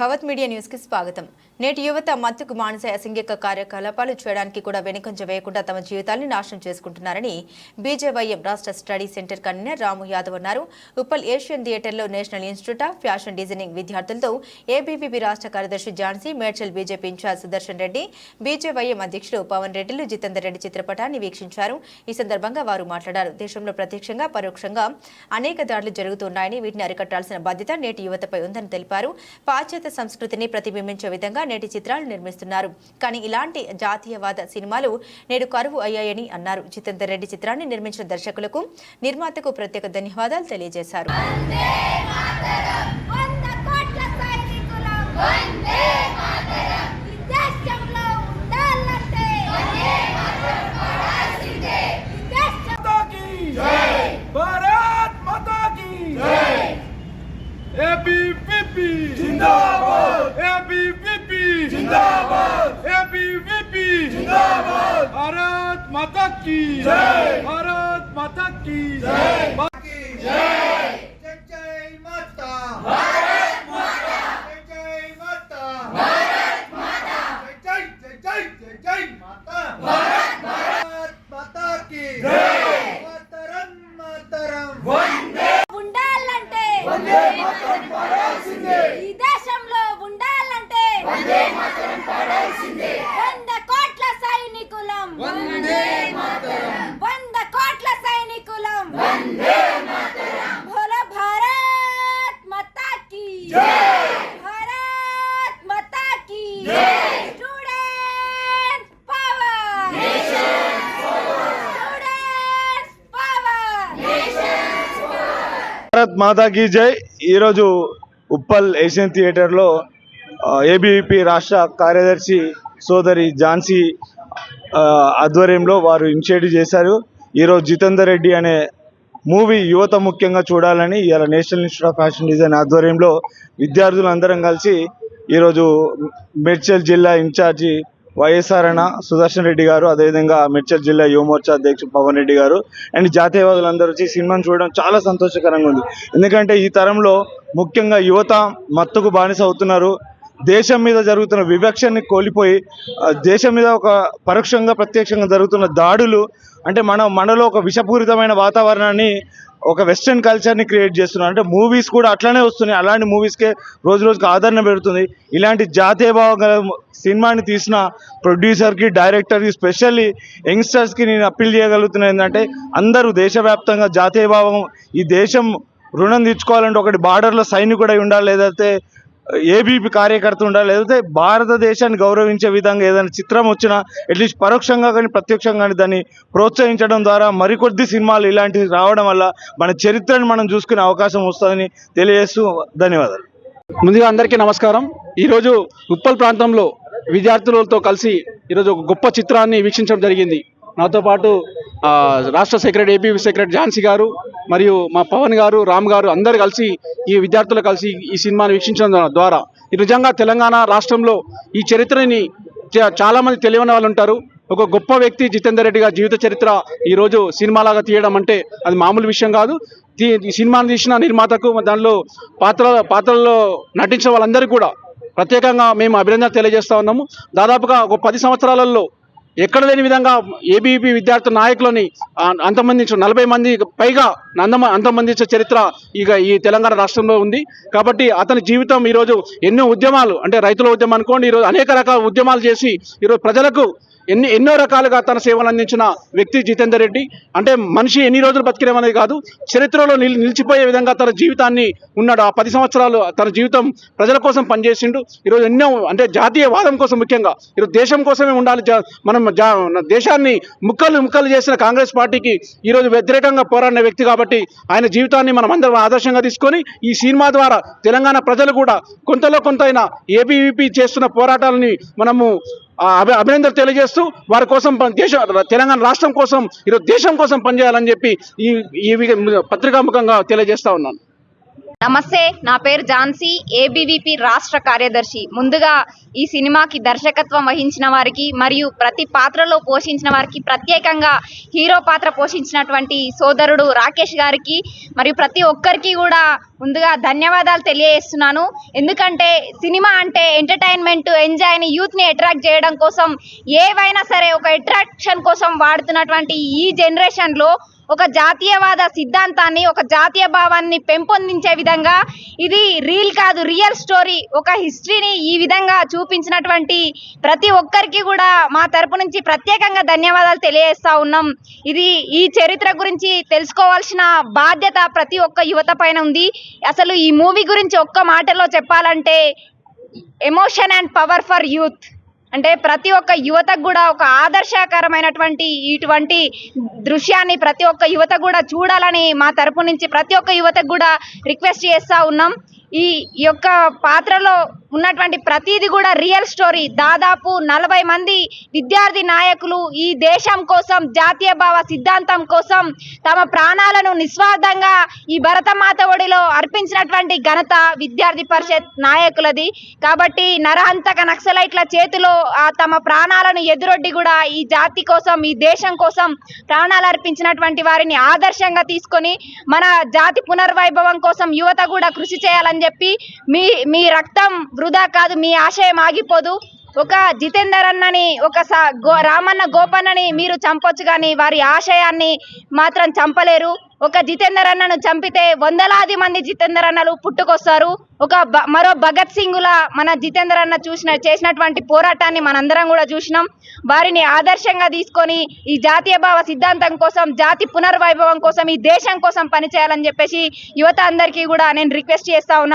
భవత్ media న్యూస్కి స్వాగతం. నేటి యువత మత్తుకు మానస అసంఘిక కార్యకలాపాలు చేయడానికి కూడా వెనుకంజ వేయకుండా తమ జీవితాన్ని నాశనం చేసుకుంటున్నారని బీజేవైఎం రాష్ట్ర study centre convener Ramu Yadav అన్నారు. ఉప్పల్ ఏషియన్ థియేటర్లో National Institute of Fashion Designing విద్యార్థులతో ఏబీవీపీ రాష్ట్ర కార్యదర్శి Jhansi Medchal BJP in-charge Sudarshan Reddy BJYM అధ్యక్షుడు పవన్ రెడ్డిలు జితేందర్ రెడ్డి చిత్రపటాన్ని వీక్షించారు. ఈ సందర్భంగా వారు మాట్లాడారు. దేశంలో ప్రత్యక్షంగా పరోక్షంగా అనేక దాడులు జరుగుతున్నాయని వీటిని అరికట్టాల్సిన బాధ్యత నేటి యువతపై ఉందని తెలిపారు. పాశ్చాత్య సంస్కృతిని ప్రతిబింబించే విధంగా నేటి చిత్రాలు నిర్మిస్తున్నారు. కానీ ఇలాంటి జాతీయవాద సినిమాలు నేడు కరువు అయ్యాయని అన్నారు. జితేందర్ రెడ్డి చిత్రాన్ని నిర్మించిన దర్శకులకు నిర్మాతకు ప్రత్యేక ధన్యవాదాలు తెలియజేశారు. మాతరం! ఈ దేశంలో जिंदाबाद भारत माता की जय भारत माता की जय जय మాతాకి జై. ఈరోజు ఉప్పల్ ఏషియన్ థియేటర్లో ఏబీవీపీ రాష్ట్ర కార్యదర్శి సోదరి ఝాన్సీ ఆధ్వర్యంలో వారు ఇనిషియేటివ్ చేశారు. ఈరోజు జితేందర్ రెడ్డి అనే మూవీ యువత ముఖ్యంగా చూడాలని ఇవాళ National Institute of Fashion Design ఆధ్వర్యంలో విద్యార్థులందరం కలిసి ఈరోజు మేడ్చల్ జిల్లా ఇన్ఛార్జి వైఎస్ఆర్ అన్న సుదర్శన్ రెడ్డి గారు అదేవిధంగా మిర్చల్ జిల్లా యువమోర్చా అధ్యక్షుడు పవన్ రెడ్డి గారు అండ్ జాతీయవాదులందరూ వచ్చి సినిమాను చూడడం చాలా సంతోషకరంగా ఉంది. ఎందుకంటే ఈ తరంలో ముఖ్యంగా యువత మత్తుకు బానిస అవుతున్నారు. దేశం మీద జరుగుతున్న వివక్షని కోల్పోయి దేశం మీద ఒక పరోక్షంగా ప్రత్యక్షంగా జరుగుతున్న దాడులు అంటే మన మనలో ఒక విషపూరితమైన వాతావరణాన్ని ఒక వెస్ట్రన్ కల్చర్ని క్రియేట్ చేస్తున్నారు. అంటే మూవీస్ కూడా అట్లానే వస్తున్నాయి. అలాంటి మూవీస్కే రోజు రోజుకి ఆదరణ పెడుతుంది ఇలాంటి జాతీయ భావం గల సినిమాని తీసిన ప్రొడ్యూసర్కి డైరెక్టర్కి స్పెషల్లీ యంగ్స్టర్స్కి నేను అప్పీల్ చేయగలుగుతున్నా ఏంటంటే అందరూ దేశవ్యాప్తంగా జాతీయ భావం ఈ దేశం రుణం తీర్చుకోవాలంటే ఒకటి బార్డర్లో సైనికుడై ఉండాలి. లేదంటే ఏబీపీ కార్యకర్త ఉండాలి. లేకపోతే భారతదేశాన్ని గౌరవించే విధంగా ఏదైనా చిత్రం వచ్చినా అట్లీస్ట్ పరోక్షంగా కానీ ప్రత్యక్షంగా కానీ దాన్ని ప్రోత్సహించడం ద్వారా మరికొద్ది సినిమాలు ఇలాంటివి రావడం వల్ల మన చరిత్రను మనం చూసుకునే అవకాశం వస్తుందని తెలియజేస్తూ ధన్యవాదాలు. ముందుగా అందరికీ నమస్కారం. ఈరోజు ఉప్పల్ ప్రాంతంలో విద్యార్థులతో కలిసి ఈరోజు ఒక గొప్ప చిత్రాన్ని వీక్షించడం జరిగింది. నాతో పాటు రాష్ట్ర సెక్రటరీ ఏపీ సెక్రటరీ ఝాన్సీ గారు మరియు మా పవన్ గారు రామ్ గారు అందరు కలిసి ఈ విద్యార్థులు కలిసి ఈ సినిమాను వీక్షించడం ద్వారా నిజంగా తెలంగాణ రాష్ట్రంలో ఈ చరిత్రని చాలామంది తెలియని వాళ్ళు ఉంటారు. ఒక గొప్ప వ్యక్తి జితేందర్ రెడ్డి గారి జీవిత చరిత్ర ఈరోజు సినిమాలాగా తీయడం అంటే అది మామూలు విషయం కాదు. సినిమాను ఈ తీసిన నిర్మాతకు దానిలో పాత్ర పాత్రల్లో నటించిన వాళ్ళందరికీ కూడా ప్రత్యేకంగా మేము అభినందన తెలియజేస్తా ఉన్నాము. దాదాపుగా ఒక పది సంవత్సరాలలో ఎక్కడ లేని విధంగా ఏబీపీ విద్యార్థి నాయకులని ఆ- అంతమందించిన నలభై మంది పైగా అంతమ అంతమందించిన చరిత్ర ఇక ఈ తెలంగాణ రాష్ట్రంలో ఉంది. కాబట్టి అతని జీవితం ఈరోజు ఎన్నో ఉద్యమాలు అంటే రైతుల ఉద్యమం అనుకోండి ఈరోజు అనేక రకాల ఉద్యమాలు చేసి ఈరోజు ప్రజలకు ఎన్ని ఎన్నో రకాలుగా తన సేవలు అందించిన వ్యక్తి జితేందర్ రెడ్డి. అంటే మనిషి ఎన్ని రోజులు బతికినమనేది కాదు చరిత్రలో నిల్ నిలిచిపోయే విధంగా తన జీవితాన్ని ఉన్నాడు. ఆ పది సంవత్సరాలు తన జీవితం ప్రజల కోసం పనిచేసిండు. ఈరోజు ఎన్నో అంటే జాతీయ వాదం కోసం ముఖ్యంగా ఈరోజు దేశం కోసమే ఉండాలి. జా- మనం జా- దేశాన్ని ముక్కలు ముక్కలు చేసిన కాంగ్రెస్ పార్టీకి ఈరోజు వ్యతిరేకంగా పోరాడిన వ్యక్తి కాబట్టి ఆయన జీవితాన్ని మనం అందరం ఆదర్శంగా తీసుకొని ఈ సినిమా ద్వారా తెలంగాణ ప్రజలు కూడా కొంతలో కొంతైనా ఏబీవీపీ చేస్తున్న పోరాటాలని మనము ఆ అభి తెలియజేస్తూ వారి కోసం దేశ తెలంగాణ రాష్ట్రం కోసం ఈరోజు దేశం కోసం పనిచేయాలని చెప్పి ఈ ఈ పత్రికాముఖంగా తెలియజేస్తా ఉన్నాను. నమస్తే నా పేరు ఝాన్సీ ఏబీవీపీ రాష్ట్ర కార్యదర్శి. ముందుగా ఈ సినిమాకి దర్శకత్వం వహించిన వారికి మరియు ప్రతి పాత్రలో పోషించిన వారికి ప్రత్యేకంగా హీరో పాత్ర పోషించినటువంటి సోదరుడు రాకేష్ గారికి మరియు ప్రతి ఒక్కరికి కూడా ముందుగా ధన్యవాదాలు తెలియజేస్తున్నాను. ఎందుకంటే సినిమా అంటే ఎంటర్టైన్మెంట్ ఎంజాయ్ని యూత్ని అట్రాక్ట్ చేయడం కోసం ఏవైనా సరే ఒక అట్రాక్షన్ కోసం వాడుతున్నటువంటి ఈ జనరేషన్లో ఒక జాతీయవాద సిద్ధాంతాన్ని ఒక జాతీయ భావాన్ని పెంపొందించే విధంగా ఇది రీల్ కాదు రియల్ స్టోరీ ఒక హిస్టరీని ఈ విధంగా చూపించినటువంటి ప్రతి ఒక్కరికి కూడా మా తరపు నుంచి ప్రత్యేకంగా ధన్యవాదాలు తెలియజేస్తా ఉన్నాం. ఇది ఈ చరిత్ర గురించి తెలుసుకోవాల్సిన బాధ్యత ప్రతి ఒక్క యువత పైన ఉంది. అసలు ఈ మూవీ గురించి ఒక్క మాటలో చెప్పాలంటే emotion and power for youth. అంటే ప్రతి ఒక్క యువతకు కూడా ఒక ఆదర్శకరమైనటువంటి ఇటువంటి దృశ్యాన్ని ప్రతి ఒక్క యువత కూడా చూడాలని మా తరపు నుంచి ప్రతి ఒక్క యువతకు కూడా రిక్వెస్ట్ చేస్తూ ఉన్నాం. ఈ యొక్క పాత్రలో ఉన్నటువంటి ప్రతిది కూడా రియల్ స్టోరీ. దాదాపు నలభై మంది విద్యార్థి నాయకులు ఈ దేశం కోసం జాతీయ భావ సిద్ధాంతం కోసం తమ ప్రాణాలను నిస్వార్థంగా ఈ భరతమాత ఒడిలో అర్పించినటువంటి ఘనత విద్యార్థి పరిషత్ నాయకులది. కాబట్టి నరహంతక నక్సలైట్ల చేతిలో ఆ తమ ప్రాణాలను ఎదురొడ్డి కూడా ఈ జాతి కోసం ఈ దేశం కోసం ప్రాణాలు అర్పించినటువంటి వారిని ఆదర్శంగా తీసుకొని మన జాతి పునర్వైభవం కోసం యువత కూడా కృషి చేయాలని చెప్పి మీ మీ రక్తం వృధా కాదు మీ ఆశయం ఆగిపోదు. ఒక జితేందర్ అన్నని ఒక గో రామన్న గోపన్నని మీరు చంపొచ్చు కానీ వారి ఆశయాన్ని మాత్రం చంపలేరు. ఒక జితేందర్ అన్నను చంపితే వందలాది మంది జితేందర్ అన్నలు పుట్టుకొస్తారు. ఒక మరో భగత్ సింగుల మన జితేందర్ అన్న చూసిన చేసినటువంటి పోరాటాన్ని మనందరం కూడా చూసినాం. వారిని ఆదర్శంగా తీసుకొని ఈ జాతీయ భావ సిద్ధాంతం కోసం జాతి పునర్వైభవం కోసం ఈ దేశం కోసం పనిచేయాలని చెప్పేసి యువత అందరికీ కూడా నేను రిక్వెస్ట్ చేస్తా ఉన్నా